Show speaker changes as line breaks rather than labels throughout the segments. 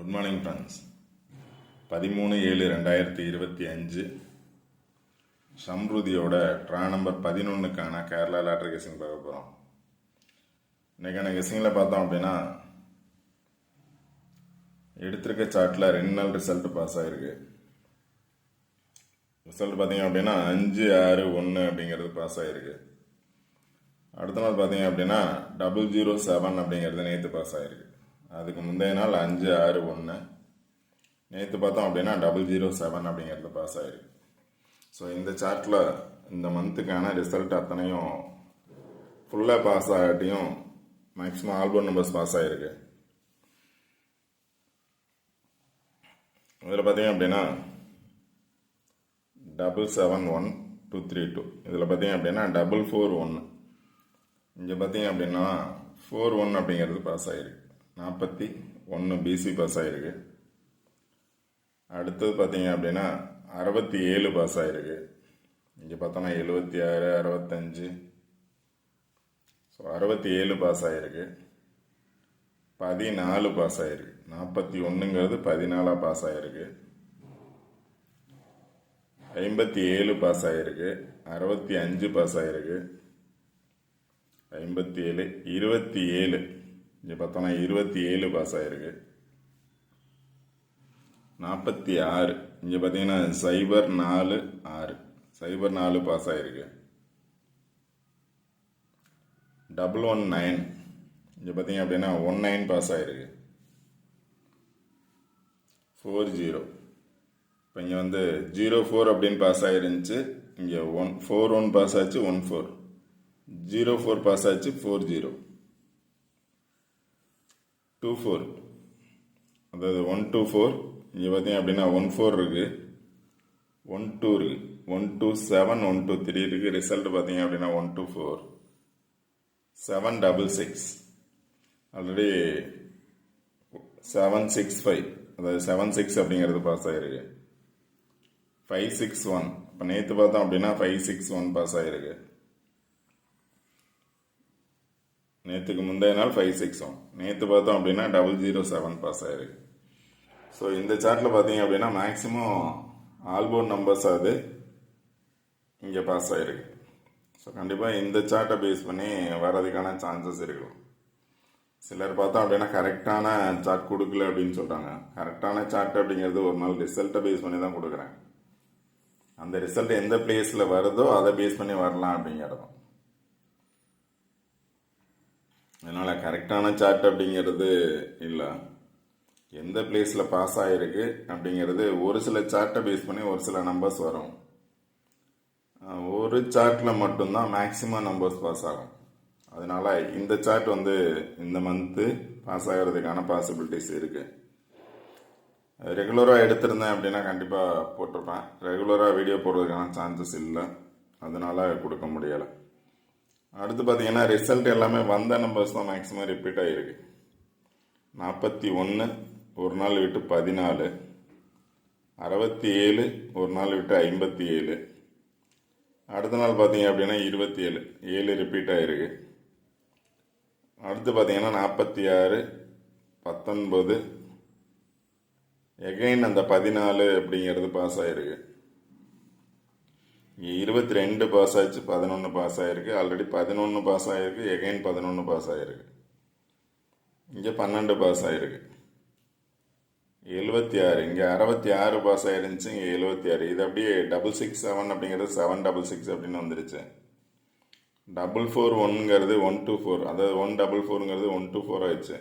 Good morning friends பதிமூணு ஏழு ரெண்டாயிரத்தி இருபத்தி அஞ்சு. சம்ருதியோட ட்ரா நம்பர் பதினொன்றுக்கான கேரளா லாட்ரி கெஸிங் பார்க்க போகிறோம் இன்றைக்கான கெஸிங்கில் பார்த்தோம் அப்படின்னா எடுத்திருக்க சார்ட்டில் ரெண்டு நாள் ரிசல்ட் பாஸ் ஆகிருக்கு ரிசல்ட் பார்த்தீங்க அப்படின்னா அஞ்சு ஆறு ஒன்று அப்படிங்கிறது பாஸ் ஆகிருக்கு அடுத்த நாள் பார்த்தீங்க அப்படின்னா டபுள் ஜீரோ செவன் அப்படிங்கிறது நேற்று பாஸ் ஆகிருக்கு அதுக்கு முந்தைய நாள் அஞ்சு ஆறு ஒன்று நேற்று பார்த்தோம் அப்படின்னா டபுள் ஜீரோ செவன் அப்படிங்கிறது பாஸ் ஆகிருக்கு ஸோ இந்த சார்ட்டில் இந்த மந்த்துக்கான ரிசல்ட் அத்தனையும் ஃபுல்லாக பாஸ் ஆகாட்டியும் மேக்ஸிமம் ஆல்பம் நம்பர்ஸ் பாஸ் ஆகிருக்கு இதில் பார்த்தீங்க அப்படின்னா double seven one two three two இதில் பார்த்தீங்க அப்படின்னா டபுள் ஃபோர் ஒன்று இங்கே பார்த்தீங்க அப்படின்னா ஃபோர் ஒன் அப்படிங்கிறது பாஸ் ஆகிருக்கு நாற்பத்தி ஒன்று பிசி பாஸ் ஆகிருக்கு அடுத்தது பார்த்தீங்க அப்படின்னா அறுபத்தி ஏழு பாஸ் ஆகிருக்கு இங்கே பார்த்தோம்னா எழுபத்தி ஆறு அறுபத்தஞ்சு. ஸோ அறுபத்தி ஏழு பாஸ் ஆகிருக்கு பதினாலு பாஸ் ஆகிருக்கு நாற்பத்தி ஒன்றுங்கிறது பதினாலாக பாஸ் ஆகிருக்கு ஐம்பத்தி ஏழு பாஸ் ஆகிருக்கு அறுபத்தி அஞ்சு பாஸ் ஆகிருக்கு ஐம்பத்தி ஏழு இருபத்தி ஏழு. இங்கே பார்த்தோன்னா இருபத்தி ஏழு பாஸ் ஆகிருக்கு நாற்பத்தி ஆறு இங்கே பார்த்தீங்கன்னா சைபர் நாலு ஆறு. சைபர் நாலு பாஸ் ஆகிருக்கு டபுள் ஒன் நைன் இங்கே பார்த்தீங்க அப்படின்னா ஒன் நைன் பாஸ் ஆகிருக்கு ஃபோர் ஜீரோ இப்போ இங்கே வந்து ஜீரோ ஃபோர் அப்படின்னு பாஸ் ஆகிருந்துச்சு இங்கே ஒன் ஃபோர் ஒன் பாஸ் ஆச்சு one four zero four pass ஆச்சு ஃபோர் ஜீரோ டூ ஃபோர் அதாவது ஒன் டூ ஃபோர் இங்கே பார்த்தீங்க அப்படின்னா ஒன் ஃபோர் இருக்குது ஒன் டூ இருக்குது one two seven one two three இருக்குது ரிசல்ட் பார்த்தீங்க அப்படின்னா one two four seven double six already seven six five அதாவது செவன் சிக்ஸ் அப்படிங்கிறது பாஸ் ஆகிருக்கு ஃபைவ் சிக்ஸ் ஒன் இப்போ நேற்று பார்த்தோம் அப்படின்னா ஃபைவ் சிக்ஸ் ஒன் பாஸ் ஆகிருக்கு நேற்றுக்கு முந்தைய நாள் ஃபைவ் சிக்ஸ் ஒன் நேற்று பார்த்தோம் அப்படின்னா டபுள் ஜீரோ செவன் பாஸ் ஆயிருக்கு. ஸோ இந்த சார்ட்டில் பார்த்தீங்க அப்படின்னா மேக்ஸிமம் ஆல்போர்ட் நம்பர்ஸ் அது இங்கே பாஸ் ஆகிருக்கு ஸோ கண்டிப்பாக இந்த சார்ட்டை பேஸ் பண்ணி வர்றதுக்கான சான்சஸ் இருக்கும். சிலர் பார்த்தோம் அப்படின்னா கரெக்டான சார்ட் கொடுக்கல அப்படின்னு சொல்கிறாங்க கரெக்டான சார்ட் அப்படிங்கிறது ஒரு நாள் ரிசல்ட்டை பேஸ் பண்ணி தான் கொடுக்குறேன். அந்த ரிசல்ட் எந்த பிளேஸில் வருதோ அதை பேஸ் பண்ணி வரலாம் அப்படிங்கிறது அதனால் கரெக்டான சார்ட் அப்படிங்கிறது இல்லை. எந்த பிளேஸில் பாஸ் ஆகிருக்கு அப்படிங்கிறது ஒரு சில சார்ட்டை பேஸ் பண்ணி ஒரு சில நம்பர்ஸ் வரும். ஒரு சார்ட்டில் மட்டும்தான் மேக்ஸிமம் நம்பர்ஸ் பாஸ் ஆகும். அதனால இந்த சார்ட் வந்து இந்த மந்த்து பாஸ் ஆகிறதுக்கான பாசிபிலிட்டிஸ் இருக்குது ரெகுலராக எடுத்திருந்தேன் அப்படின்னா கண்டிப்பாக போட்டிருப்பேன். ரெகுலராக வீடியோ போடுறதுக்கான சான்சஸ் இல்லை. அதனால் கொடுக்க முடியலை. அடுத்து பார்த்தீங்கன்னா ரிசல்ட் எல்லாமே வந்த நம்பர்ஸ் தான் மேக்ஸிமம் ரிப்பீட் ஆகிருக்கு நாற்பத்தி ஒன்று ஒரு நாள் விட்டு பதினாலு. அறுபத்தி ஏழு ஒரு நாள் விட்டு ஐம்பத்தி ஏழு. அடுத்த நாள் பார்த்தீங்க அப்படின்னா இருபத்தி ஏழு. ஏழு ரிப்பீட் ஆகிருக்கு அடுத்து பார்த்தீங்கன்னா நாற்பத்தி ஆறு பத்தொன்பது. எகைன் அந்த பதினாலு அப்படிங்கிறது பாஸ் ஆகிருக்கு இருபத்தி ரெண்டு பாஸ் ஆச்சு பதினொன்று பாஸ் ஆகிருக்கு ஆல்ரெடி பதினொன்று பாஸ் ஆகிருக்கு எகைன் பதினொன்று பாஸ் ஆகிருக்கு இங்கே பன்னெண்டு பாஸ் ஆகிருக்கு எழுபத்தி ஆறு இங்கே அறுபத்தி ஆறு பாஸ் ஆகிருந்துச்சு இங்கே எழுபத்தி ஆறு. இது அப்படியே டபுள் சிக்ஸ் செவன் அப்படிங்கிறது செவன் டபுள் சிக்ஸ் அப்படின்னு வந்துருச்சு. டபுள் ஃபோர் ஒன்னுங்கிறது ஒன் டூ ஃபோர் அதாவது ஒன் டபுள் ஃபோருங்கிறது ஒன் டூ ஃபோர் ஆயிடுச்சு.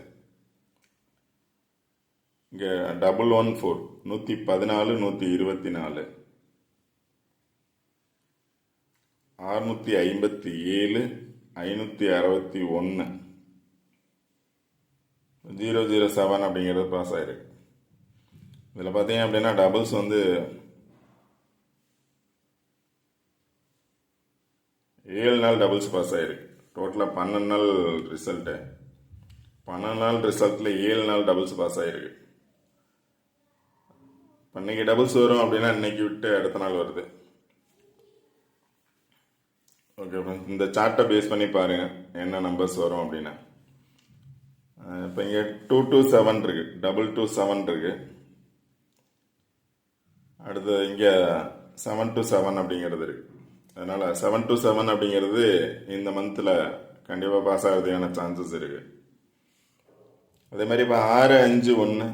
இங்கே டபுள் ஒன் ஃபோர் நூற்றி பதினாலு நூற்றி இருபத்தி நாலு. அறுநூற்றி ஐம்பத்தி ஏழு ஐநூற்றி அறுபத்தி ஒன்று ஜீரோ ஜீரோ செவன் அப்படிங்கிறது பாஸ் ஆயிருக்கு. இதில் பார்த்தீங்க அப்படின்னா டபுள்ஸ் வந்து ஏழு நாள் டபுள்ஸ் பாஸ் ஆயிருக்கு. டோட்டலாக பன்னெண்டு நாள் ரிசல்ட்டு பன்னெண்டு நாள் ரிசல்ட்டில் ஏழு நாள் டபுள்ஸ் பாஸ் ஆயிருக்கு. இப்போ இன்னைக்கு டபுள்ஸ் வரும் அப்படின்னா இன்னைக்கு விட்டு அடுத்த நாள் வருது. ஓகே ஃப்ரெண்ட்ஸ் இந்த சார்ட்டை பேஸ் பண்ணி பாருங்கள் என்ன நம்பர்ஸ் வரும் அப்படின்னா. இப்போ இங்கே டூ டூ செவன் இருக்குது டபுள் டூ செவன் இருக்குது அடுத்து இங்கே செவன் டூ செவன் அப்படிங்கிறது இருக்குது அதனால் செவன் டூ செவன் அப்படிங்கிறது இந்த மந்தில் கண்டிப்பாக பாஸ் ஆகிறதுக்கான சான்சஸ் இருக்குது அதே மாதிரி இப்போ ஆறு அஞ்சு ஒன்று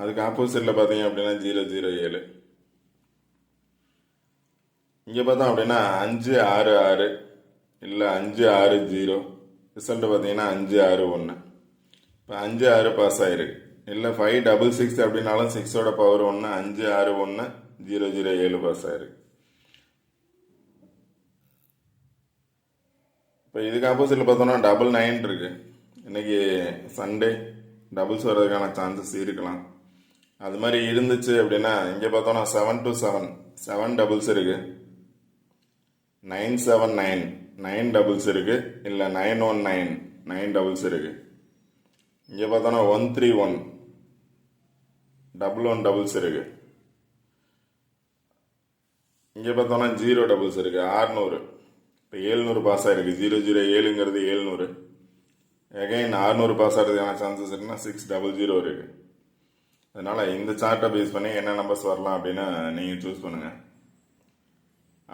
அதுக்கு ஆப்போசிட்டில் பார்த்தீங்க அப்படின்னா ஜீரோ ஜீரோ ஏழு. இங்கே பார்த்தோம் அப்படின்னா அஞ்சு ஆறு ஆறு இல்லை அஞ்சு ஆறு ஜீரோ. ரிசல்ட்டு பார்த்தீங்கன்னா அஞ்சு ஆறு ஒன்று இப்போ அஞ்சு ஆறு பாஸ் ஆயிருக்கு. இல்லை ஃபைவ் டபுள் சிக்ஸ் அப்படின்னாலும் சிக்ஸோட பவர் ஒன்று அஞ்சு ஆறு ஒன்று ஜீரோ ஜீரோ ஏழு பாஸ் ஆயிருக்கு. இப்போ இதுக்கு ஆப்போசிட்டில் பார்த்தோம்னா டபுள் நைன் இருக்கு. இன்னைக்கு சண்டே டபுள்ஸ் வர்றதுக்கான சான்சஸ் இருக்கலாம். அது மாதிரி இருந்துச்சு அப்படின்னா இங்கே பார்த்தோம்னா seven two seven seven doubles இருக்கு. Nine seven nine nine doubles இருக்குது இல்லை nine one nine nine doubles இருக்குது இங்கே பார்த்தோன்னா one three one double one doubles இருக்கு. இங்கே பார்த்தோன்னா ஜீரோ டபுள்ஸ் இருக்குது ஆறுநூறு. இப்போ ஏழ்நூறு பாஸ் ஆகிருக்கு ஜீரோ ஜீரோ ஏழுங்கிறது ஏழ்நூறு. எகைன் ஆறுநூறு பாஸ் ஆகிறதுக்கான சான்சஸ் இருக்குன்னா சிக்ஸ் டபுள் ஜீரோ இருக்குது அதனால் இந்த சார்ட்டை பேஸ் பண்ணி என்ன நம்பர்ஸ் வரலாம் அப்படின்னு நீங்கள் சூஸ் பண்ணுங்கள்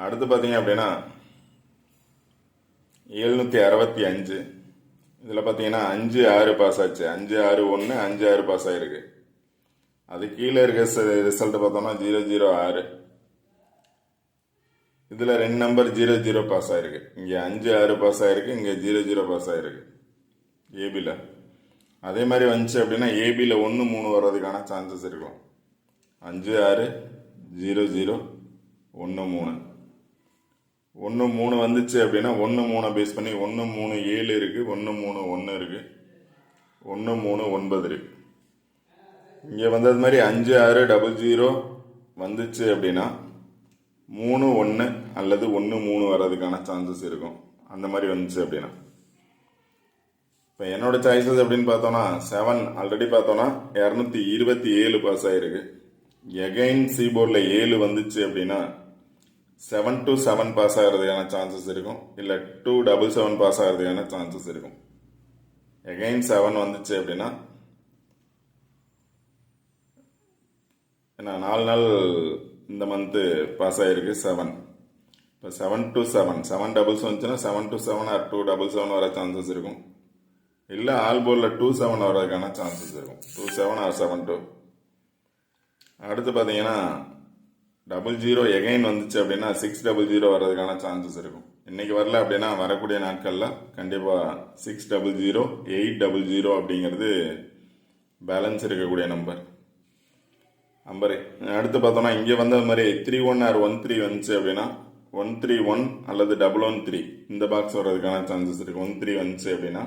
அடுத்து பார்த்தீங்க அப்படின்னா எழுநூற்றி அறுபத்தி அஞ்சு. இதில் பார்த்தீங்கன்னா அஞ்சு ஆறு பாஸ் ஆச்சு. அஞ்சு ஆறு ஒன்று அஞ்சு ஆறு பாஸ் ஆயிருக்கு. அது கீழே இருக்க ரிசல்ட் பார்த்தோம்னா ஜீரோ ஜீரோ ஆறு. இதில் ரெண்டு நம்பர் ஜீரோ ஜீரோ பாஸ் ஆயிருக்கு. இங்கே அஞ்சு ஆறு பாஸ் ஆயிருக்கு. இங்கே ஜீரோ ஜீரோ பாஸ் ஆயிருக்கு. ஏபியில் அதே மாதிரி வந்துச்சு அப்படின்னா ஏபியில் ஒன்று மூணு வர்றதுக்கான சான்சஸ் இருக்கும் அஞ்சு ஆறு ஜீரோ ஜீரோ ஒன்று மூணு. ஒன்று மூணு வந்துச்சு அப்படின்னா ஒன்று மூணை பேஸ் பண்ணி ஒன்று மூணு ஏழு இருக்குது ஒன்று மூணு ஒன்று இருக்குது ஒன்று மூணு ஒன்பது இருக்குது இங்கே வந்தது மாதிரி அஞ்சு ஆறு டபுள் ஜீரோ வந்துச்சு அப்படின்னா மூணு ஒன்று அல்லது ஒன்று மூணு வர்றதுக்கான சான்சஸ் இருக்கும். அந்த மாதிரி வந்துச்சு அப்படின்னா. இப்போ என்னோட சாய்ஸஸ் அப்படின்னு பார்த்தோன்னா செவன் ஆல்ரெடி பார்த்தோன்னா இரநூத்தி இருபத்தி ஏழு பாஸ் ஆகிருக்கு எகைன் சீபோர்டில் ஏழு வந்துச்சு அப்படின்னா செவன் டு செவன் பாஸ் ஆகிறதுக்கான சான்சஸ் இருக்கும். இல்லை டூ டபுள் செவன் பாஸ் ஆகிறதுக்கான சான்சஸ் இருக்கும். எகைன் செவன் வந்துச்சு அப்படின்னா ஏன்னா நாலு நாள் இந்த மந்த்து பாஸ் ஆகிருக்கு செவன் இப்போ seven two seven seven doubles வந்துச்சுன்னா seven two seven or two double seven வர சான்சஸ் இருக்கும். இல்லை ஆல் போர்டில் டூ செவன் வர்றதுக்கான சான்சஸ் இருக்கும். Two seven or seven two அடுத்து பார்த்தீங்கன்னா டபுள் ஜீரோ எகைன் வந்துச்சு அப்படின்னா சிக்ஸ் டபுள் ஜீரோ வர்றதுக்கான சான்சஸ் இருக்கும். இன்னைக்கு வரல அப்படின்னா வரக்கூடிய நாட்களில் கண்டிப்பாக six double zero eight double zero அப்படிங்கிறது பேலன்ஸ் இருக்கக்கூடிய நம்பர் நம்பரு அடுத்து பார்த்தோம்னா இங்கே வந்த மாதிரி three one or one three வந்துச்சு அப்படின்னா ஒன் த்ரீ ஒன் அல்லது டபுள் ஒன் த்ரீ இந்த பாக்ஸ் வர்றதுக்கான சான்சஸ் இருக்கு. ஒன் த்ரீ வந்துச்சு அப்படின்னா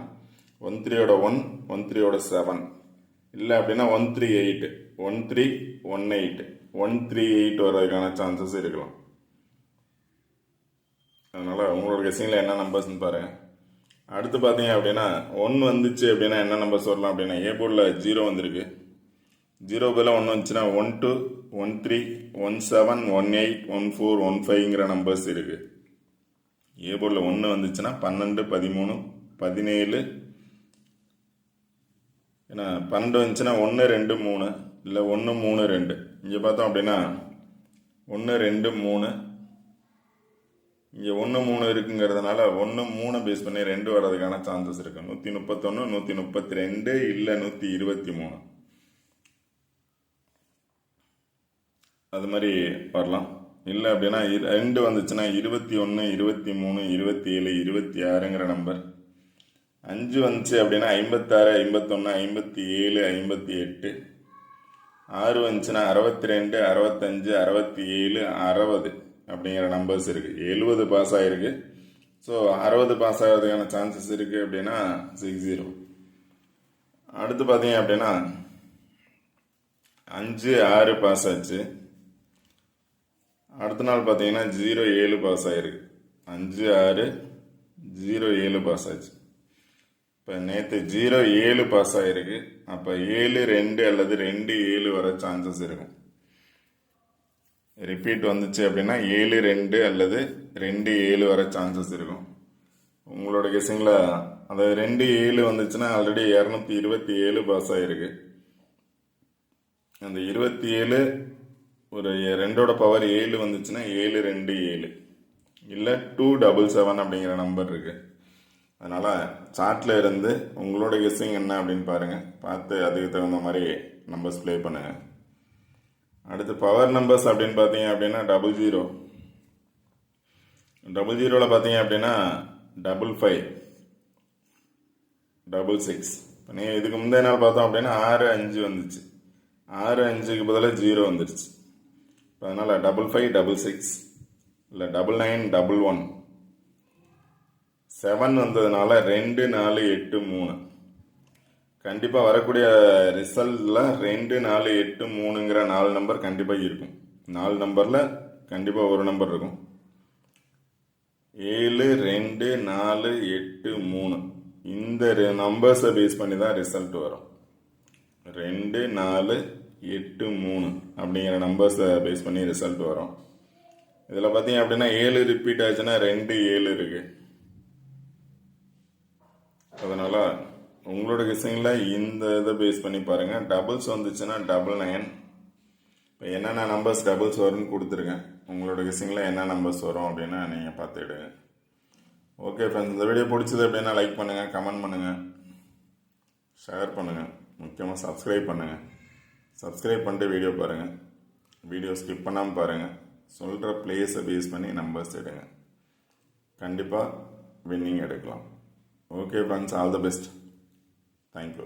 ஒன் த்ரீயோட ஒன் ஒன் த்ரீயோட செவன் இல்லை அப்படின்னா one three eight one three one eight one three eight வர்றதுக்கான சான்சஸ் இருக்கலாம். அதனால் உங்களோட கெஸிங்கில் என்ன நம்பர்ஸ்னு பாருங்கள் அடுத்து பார்த்தீங்க அப்படின்னா ஒன் வந்துச்சு அப்படின்னா என்ன நம்பர்ஸ் வரலாம் அப்படின்னா ஏ போர்டில் ஜீரோ வந்திருக்கு. ஜீரோ பதில் ஒன்று வந்துச்சுன்னா one two one three one seven one eight one four one ஃபைவ்ங்கிற numbers இருக்குது ஏ போர்டில் ஒன்று வந்துச்சுன்னா பன்னெண்டு பதிமூணு பதினேழு. ஏன்னா பன்னெண்டு வந்துச்சுன்னா ஒன்று ரெண்டு மூணு. இல்லை ஒன்று மூணு ரெண்டு. இங்கே பார்த்தோம் அப்படின்னா ஒன்று ரெண்டு மூணு. இங்கே ஒன்று மூணு இருக்குங்கிறதுனால ஒன்று மூணு பேஸ் பண்ணி ரெண்டு வர்றதுக்கான சான்சஸ் இருக்குது நூற்றி முப்பத்தொன்று நூற்றி முப்பத்தி ரெண்டு இல்லை நூற்றி இருபத்தி மூணு அது மாதிரி வரலாம். இல்லை அப்படின்னா ரெண்டு வந்துச்சுன்னா இருபத்தி ஒன்று இருபத்தி மூணு இருபத்தி ஏழு இருபத்தி ஆறுங்கிற நம்பர் அஞ்சு வந்துச்சு அப்படின்னா ஐம்பத்தாறு ஐம்பத்தொன்று ஐம்பத்தி ஏழு ஐம்பத்தி எட்டு ஆறு வந்துச்சுன்னா அறுபத்தி ரெண்டு அறுபத்தஞ்சு அறுபத்தி ஏழு அறுபது அப்படிங்கிற நம்பர்ஸ் இருக்குது எழுபது பாஸ் ஆகிருக்கு ஸோ அறுபது பாஸ் ஆகிறதுக்கான சான்சஸ் இருக்குது அப்படின்னா சிக்ஸ் ஜீரோ அடுத்து பார்த்தீங்க அப்படின்னா அஞ்சு ஆறு பாஸ் ஆச்சு. அடுத்த நாள் பார்த்தீங்கன்னா ஜீரோ ஏழு பாஸ் ஆகிருக்கு அஞ்சு ஆறு ஜீரோ ஏழு பாஸ் ஆச்சு. இப்போ நேற்று ஜீரோ ஏழு பாஸ் ஆகிருக்கு அப்போ ஏழு ரெண்டு அல்லது ரெண்டு ஏழு வர சான்சஸ் இருக்கும். ரிப்பீட் வந்துச்சு அப்படின்னா ஏழு ரெண்டு அல்லது ரெண்டு ஏழு வர சான்சஸ் இருக்கும். உங்களோட கெஸிங்கில் அந்த ரெண்டு ஏழு வந்துச்சுன்னா ஆல்ரெடி இரநூத்தி இருபத்தி ஏழு பாஸ் ஆகிருக்கு அந்த இருபத்தி ஏழு ஒரு ரெண்டோட பவர் ஏழு வந்துச்சுன்னா ஏழு ரெண்டு ஏழு. இல்லை டூ டபுள் செவன் அப்படிங்கிற நம்பர் இருக்குது அதனால் சார்ட்டில் இருந்து உங்களோட கெஸ்ஸிங் என்ன அப்படின்னு பாருங்கள் பார்த்து அதுக்கு தகுந்த மாதிரி நம்பர்ஸ் ப்ளே பண்ணுங்கள் அடுத்து பவர் நம்பர்ஸ் அப்படின்னு பார்த்தீங்க அப்படின்னா டபுள் ஜீரோ டபுள் ஜீரோவில் பார்த்தீங்க அப்படின்னா டபுள் ஃபைவ் டபுள் சிக்ஸ் இப்போ நீங்கள் இதுக்கு முந்தைய நாள் பார்த்தோம் அப்படின்னா ஆறு அஞ்சு வந்துச்சு. ஆறு அஞ்சுக்கு பதிலாக ஜீரோ வந்துருச்சு. இப்போ அதனால் டபுள் ஃபைவ் டபுள் சிக்ஸ் இல்லை double nine double one seven வந்ததுனால ரெண்டு நாலு எட்டு மூணு. கண்டிப்பாக வரக்கூடிய ரிசல்ட்டில் ரெண்டு நாலு எட்டு மூணுங்கிற நாலு நம்பர் கண்டிப்பாக இருக்கும். நாலு நம்பரில் கண்டிப்பாக ஒரு நம்பர் இருக்கும். ஏழு ரெண்டு நாலு எட்டு மூணு. இந்த நம்பர்ஸை பேஸ் பண்ணி தான் ரிசல்ட் வரும். ரெண்டு நாலு எட்டு மூணு அப்படிங்கிற நம்பர்ஸை பேஸ் பண்ணி ரிசல்ட் வரும். இதில் பார்த்தீங்க அப்படின்னா ஏழு ரிப்பீட் ஆச்சுன்னா ரெண்டு ஏழு இருக்குது அதனால் உங்களோட கிசிங்கில் இந்த இதை பேஸ் பண்ணி பாருங்கள் டபுள்ஸ் வந்துச்சுன்னா டபுள் நைன் இப்போ என்னென்ன நம்பர்ஸ் டபுள்ஸ் வரும்னு கொடுத்துருக்கேன். உங்களோட கிசிங்கில் என்ன நம்பர்ஸ் வரும் அப்படின்னா நீங்கள் பார்த்துக்கிடுங்க ஓகே ஃப்ரெண்ட்ஸ் இந்த வீடியோ பிடிச்சது அப்படின்னா லைக் பண்ணுங்கள் கமெண்ட் பண்ணுங்கள் ஷேர் பண்ணுங்கள் முக்கியமாக சப்ஸ்கிரைப் பண்ணுங்கள் சப்ஸ்கிரைப் பண்ணிட்டு வீடியோ பாருங்கள் வீடியோ ஸ்கிப் பண்ணாமல் பாருங்கள் சொல்கிற பிளேஸை பேஸ் பண்ணி நம்பர்ஸ் எடுங்க. கண்டிப்பாக வின்னிங் எடுக்கலாம். Okay friends all the best thank you